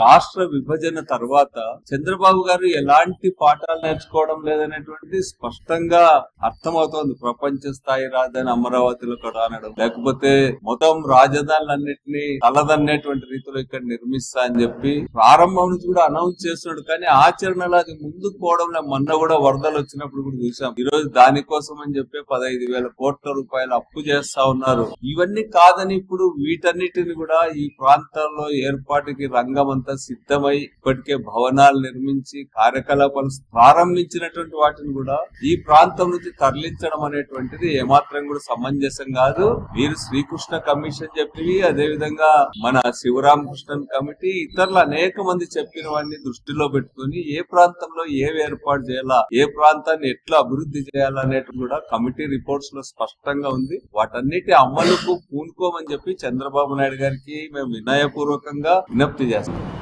రాష్ట్ర విభజన తర్వాత చంద్రబాబు గారు ఎలాంటి పాఠాలు నేర్చుకోవడం లేదనేటువంటి స్పష్టంగా అర్థమవుతోంది. ప్రపంచ స్థాయి రాజధాని అమరావతిలో కూడా అనడం. లేకపోతే మొత్తం రాజధానులన్నింటినీ తలదన్నేటువంటి రీతిలో ఇక్కడ నిర్మిస్తా అని చెప్పి ప్రారంభం నుంచి కూడా అనౌన్స్ చేస్తున్నాడు. కానీ ఆచరణలో అది ముందుకు పోవడంలో మొన్న కూడా వరదలు వచ్చినప్పుడు కూడా చూసాం. ఈ రోజు దానికోసం అని చెప్పి పదహైదు వేల కోట్ల రూపాయలు అప్పు చేస్తా ఉన్నారు. ఇవన్నీ కాదని ఇప్పుడు వీటన్నిటిని కూడా ఈ ప్రాంతాల్లో ఏర్పాటుకి రంగం అంతా సిద్ధమై ఇప్పటికే భవనాలు నిర్మించి కార్యకలాపాలు ప్రారంభించినటువంటి వాటిని కూడా ఈ ప్రాంతం నుంచి తరలించడం అనేటువంటిది ఏమాత్రం కూడా సమంజసం కాదు. వీరు శ్రీకృష్ణ కమిషన్ చెప్పినవి అదే విధంగా మన శివరామకృష్ణన్ కమిటీ ఇతరులు అనేక మంది చెప్పినవన్నీ దృష్టిలో పెట్టుకుని ఏ ప్రాంతంలో ఏవి ఏర్పాటు చేయాలా ఏ ప్రాంతాన్ని ఎట్లా అభివృద్ధి చేయాలనేది కూడా కమిటీ రిపోర్ట్స్లో స్పష్టంగా ఉంది. వాటన్నిటి అమలుకు పూనుకోమని చెప్పి చంద్రబాబు నాయుడు గారికి మేము వినయపూర్వకంగా విజ్ఞప్తి చేస్తాం